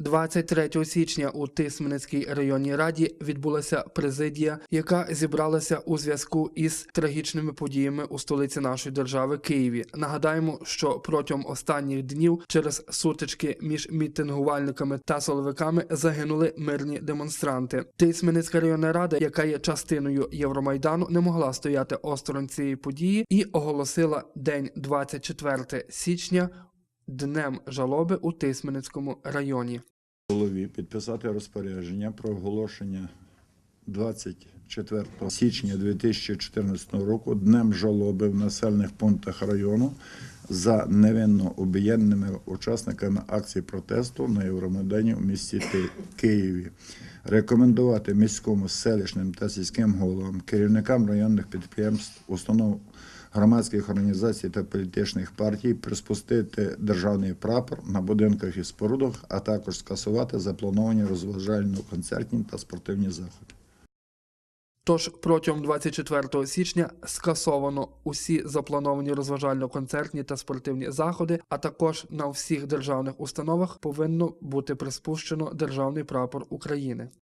23 січня у Тисменецькій районній раді відбулася президія, яка зібралася у зв'язку із трагічними подіями у столиці нашої держави Києві. Нагадаємо, що протягом останніх днів через сутички між мітингувальниками та силовиками загинули мирні демонстранти. Тисменецька районна рада, яка є частиною Євромайдану, не могла стояти осторонь цієї події і оголосила день 24 січня днем жалоби у Тисменецькому районі. голові підписати розпорядження про оголошення 24 січня 2014 року днем жалоби в населених пунктах району за невинно об'єднаними учасниками акції протесту на Євромайдані у місті Києві. Рекомендувати міському селищним та сільським головам, керівникам районних підприємств, установ громадських організацій та політичних партій приспустити державний прапор на будинках і спорудах, а також скасувати заплановані розважально-концертні та спортивні заходи. Тож протягом 24 січня скасовано усі заплановані розважально-концертні та спортивні заходи, а також на всіх державних установах повинно бути приспущено державний прапор України.